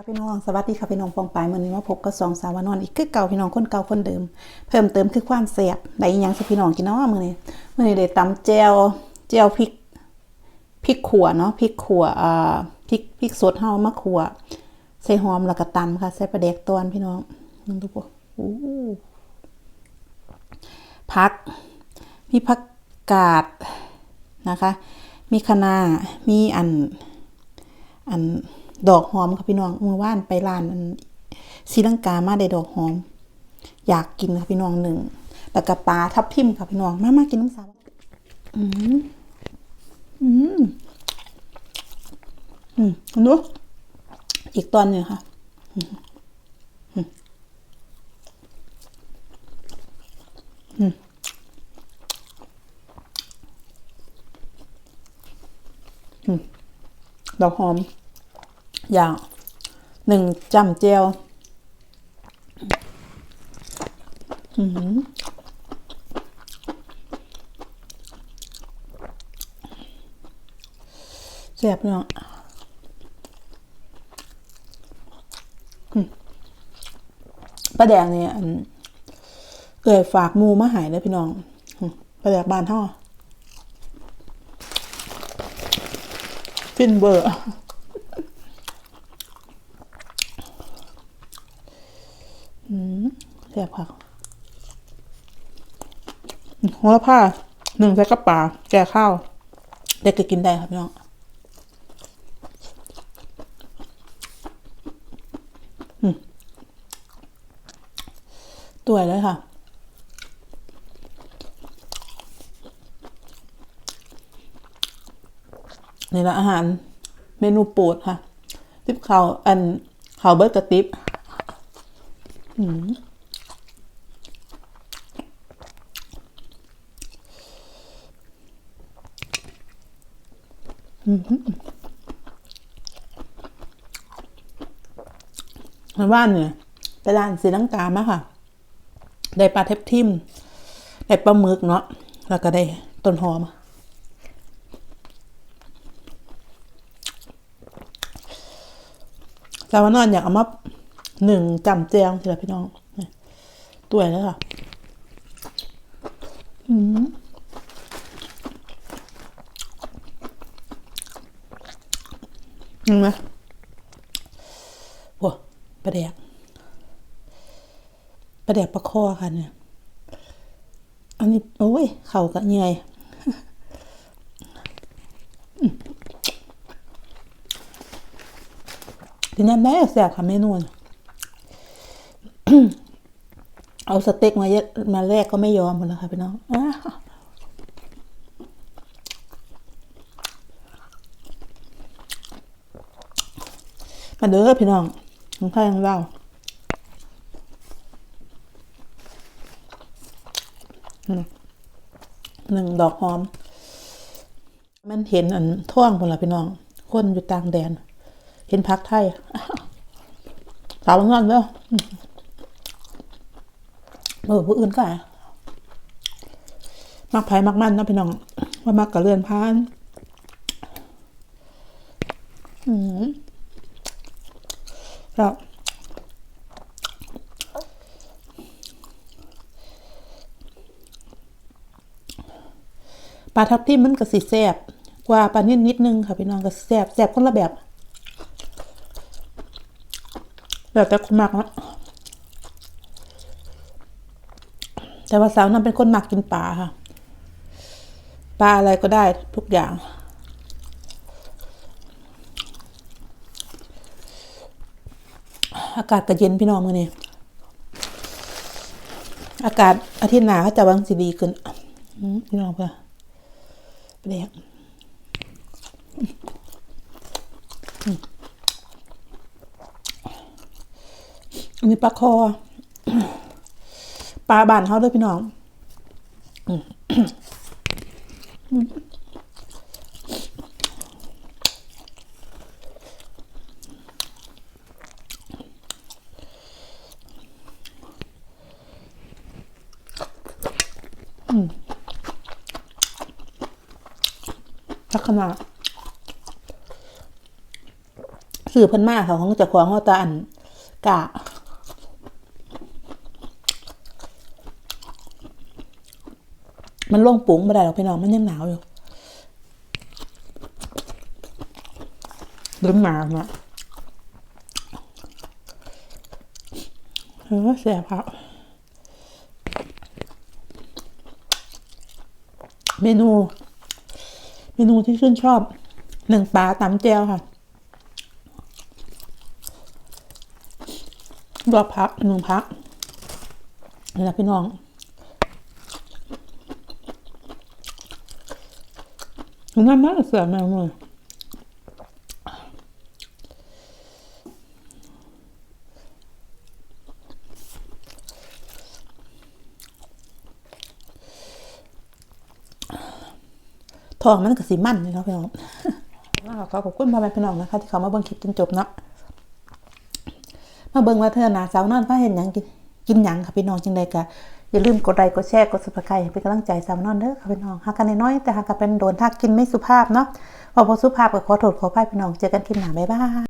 ค่ะพี่น้องสวัสดีค่ะพี่น้องฟองปลายมือนี้มาพบกับสองสาวานอนอีกคือเก่าพี่น้องคนเก่าคนเดิม เพิ่มเติมคือความแซ่บได้อีหยังสิพี่น้องกินเนาะมื้อนี้มื้อนี้ได้ตำแจวแจวพริกพริกขั่วเนาะพริกขั่วอ่าพริกพริกสดเฮามาขั่วใส่หอมแล้วก็ตำค่ะใส่ปลาแดกตอนพี่น้องนึงดูบ่อู้ผัก มีผักกาดนะคะ มีคะน้ามีอันอัน ดอกหอมค่ะพี่น้องเมื่อวานไปร้านอันศรีลังกามาได้ดอกหอม อยากกินค่ะพี่น้องหนึ่งแล้วก็ปลาทับทิมค่ะพี่น้องมามากินน้ำสาวอืมอืมอืมดูอีกตอนหนึ่งค่ะอืมอืมดอกหอม อย่างหนึ่งจำเจียวแซ่บเนาะอืมป้าแดงเนี่ยเกิดฝากมูมาหายเลยพี่น้องป้าแดงบานห่อฟินเบอร์ แซ่บค่ะหัวละผ้าหนึ่งใส่กระป๋าแก่ข้าวเด็กก็กินได้ครับพี่น้องตัวเลยค่ะนี่ละอาหารเมนูโปรดค่ะ ติบข้าวอันข้าวเบิร์ดกระติบทา บ้านเนี่ยไปร้านศรีลังกามาค่ะ ได้ปลาเทบทิมได้ปลาหมึกเนาะแล้วก็ได้ต้นหอมแต่ว่านอนอยากเอามาหนึ่งจำแจงทีละพี่น้องตัวใหญ่เลยค่ะ อืม เห็นไหมว้ปลาแดกปลาแดกปลาคอค่ะเนี่ย อันนี้ โอ้ย เข่ากับเหนื่อยทีนี้แม่แสบค่ะเมนูน่ะเอาสเต็กมาเยอะมาแรกก็ไม่ยอมหมดแล้วค่ะพี่น้อง มาเด้อพี่น้องของใครของเราหนึ่งดอกหอม มันเห็นอันท่วงคนละพี่น้อง คนอยู่ต่างแดน เห็นพักไทยสาวงานเด้อเออผู้อื่นก็อะมักไผ่มักมันนะพี่น้อง ว่ามักกับเรือนพาน อืม แล้วปลาทับทิมมันก็สิแซ่บกว่าปลานิดนิดนึงค่ะพี่น้องก็แซ่บแซ่บคนละแบบแล้วแต่คนมักนะแต่ว่าสาวนั้นเป็นคนมักกินปลาค่ะ ปลาอะไรก็ได้ทุกอย่าง อากาศก็เย็นพี่น้องมือนี่อากาศอาทิตย์หน้าเขาจะวังสีดีขึ้นพี่น้องเพื่อไปแดกอืมอันนี้ปลาคอปลาบานเขาด้วยพี่น้อง ลักษณะซื้อเพิ่นมากค่ะของเจ้าของเฮาตาอันกะมันล่งปุ๋งไม่ได้หรอกพี่น้องมันยังหนาวอยู่ลืมมาเนาะเออเสียครับ เมนู เมนูที่ชื่นชอบหนึ่งปลาตำแจวค่ะรอบพักหนึ่งพักนี่นะพี่น้องง่ามากเสือแมวมือ ทองมันก็สีมันเลยเนาะพี่น้องว้าวขอขอบคุณพ่อแม่พี่น้องนะคะที่เขามาเบิ่งคลิปจนจบเนาะมาเบิ่งว่าเธอหนาสาวนอนฟ้าเห็นหยังกินกินหยังค่ะพี่น้องจังใดก็อย่าลืมกดไลค์กดแชร์กด subscribe ให้เป็นกำลังใจสาวนอนเด้อค่ะพี่น้องหากันน้อยๆแต่หากกันเป็นโดนทักกินไม่สุภาพเนาะพอบ่สุภาพก็ขอโทษขออภัยพี่น้องเจอกันคลิปหน้าบ๊ายบาย